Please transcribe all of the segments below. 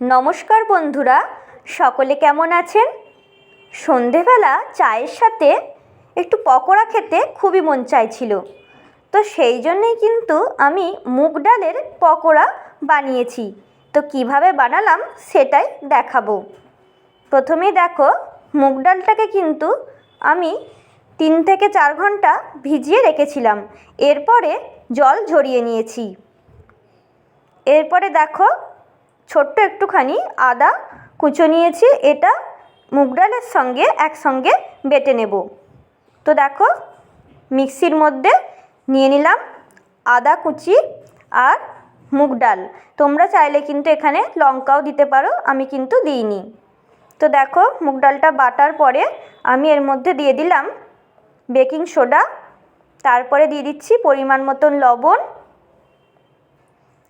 নমস্কার বন্ধুরা, সকলে কেমন আছেন? সন্ধেবেলা চায়ের সাথে একটু পকোড়া খেতে খুবই মন চাইছিল। তো সেই জন্যেই কিন্তু আমি মুগ ডালের পকোড়া বানিয়েছি। তো কীভাবে বানালাম সেটাই দেখাবো। প্রথমে দেখো, মুগ ডালটাকে কিন্তু আমি তিন থেকে চার ঘণ্টা ভিজিয়ে রেখেছিলাম। এরপরে জল ঝরিয়ে নিয়েছি। এরপরে দেখো ছোট্ট একটুখানি আদা কুচো নিয়েছি, এটা মুগ ডালের সঙ্গে একসঙ্গে বেটে নেব। তো দেখো, মিক্সির মধ্যে নিয়ে নিলাম আদা কুচি আর মুগ ডাল। তোমরা চাইলে কিন্তু এখানে লঙ্কাও দিতে পারো, আমি কিন্তু দিইনি। তো দেখো, মুগ ডালটা বাটার পরে আমি এর মধ্যে দিয়ে দিলাম বেকিং সোডা, তারপরে দিয়ে দিচ্ছি পরিমাণ মতন লবণ,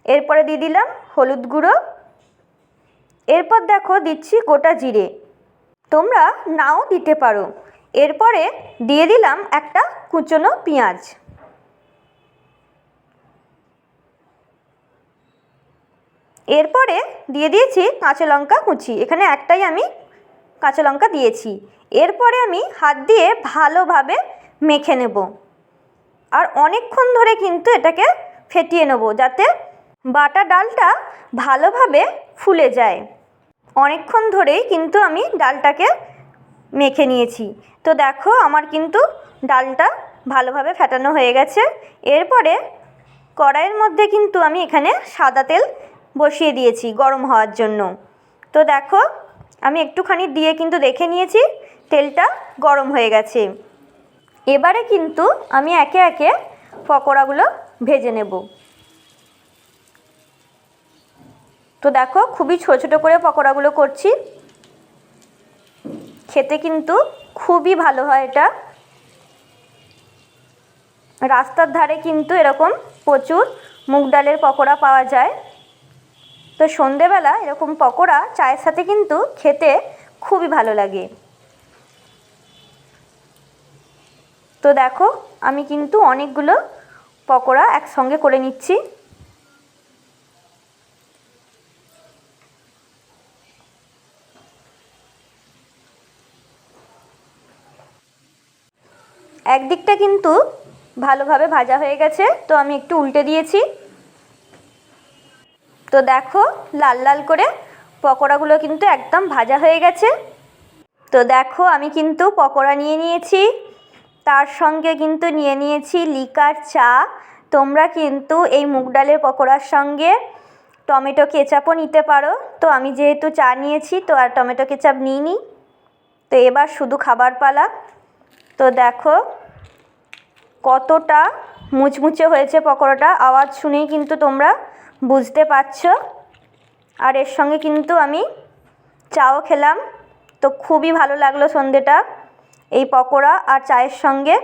এরপরে দিয়ে দিলাম হলুদ গুঁড়ো এরপর দেখো দিচ্ছি গোটা জিরে। তোমরা নাও দিতে পারো। এরপরে দিয়ে দিলাম একটা কুচনো পেঁয়াজ। এরপরে দিয়ে দিয়েছি কাঁচা লঙ্কা কুচি। এখানে একটাই আমি কাঁচা লঙ্কা দিয়েছি। এরপরে আমি হাত দিয়ে ভালোভাবে মেখে নেব। আর অনেকক্ষণ ধরে কিন্তু এটাকে ফেটিয়ে নেব যাতে বাটা ডালটা ভালোভাবে ফুলে যায়। অনেকক্ষণ ধরেই কিন্তু আমি ডালটাকে মেখে নিয়েছি। তো দেখো আমার কিন্তু ডালটা ভালোভাবে ফেটানো হয়ে গেছে। এরপরে কড়াইয়ের মধ্যে কিন্তু আমি এখানে সাদা তেল বসিয়ে দিয়েছি গরম হওয়ার জন্য। তো দেখো আমি একটুখানি দিয়ে কিন্তু দেখে নিয়েছি তেলটা গরম হয়ে গেছে। এবারে কিন্তু আমি একে একে পকোড়াগুলো ভেজে নেব। তো দেখো, খুবই ছোটো ছোটো করে পকোড়াগুলো করছি। খেতে কিন্তু খুবই ভালো হয় এটা। রাস্তার ধারে কিন্তু এরকম প্রচুর মুগ ডালের পকোড়া পাওয়া যায়। তো সন্ধেবেলা এরকম পকোড়া চায়ের সাথে কিন্তু খেতে খুবই ভালো লাগে। তো দেখো, আমি কিন্তু অনেকগুলো পকোড়া একসঙ্গে করে নিচ্ছি। একদিকটা কিন্তু ভালোভাবে ভাজা হয়ে গেছে, তো আমি একটু উল্টে দিয়েছি। তো দেখো, লাল লাল করে পকোড়াগুলো কিন্তু একদম ভাজা হয়ে গেছে। তো দেখো, আমি কিন্তু পকোড়া নিয়ে নিয়েছি। তার সঙ্গে কিন্তু নিয়ে নিয়েছি লিকার চা। তোমরা কিন্তু এই মুগ ডালের পকোড়ার সঙ্গে টমেটো কেচাপও নিতে পারো। তো আমি যেহেতু চা নিয়েছি, তো আর টমেটো কেচাপ নিইনি। তো এবার শুধু খাবার পালা। তো দেখো কতটা মুচমুচে হয়েছে পকোড়াটা। আওয়াজ শুনেই কিন্তু তোমরা বুঝতে পারছ। আর এর সঙ্গে কিন্তু আমি চাও খেলাম। তো খুবই ভালো লাগল সন্ধেটা, এই পকোড়া আর চায়ের সঙ্গে।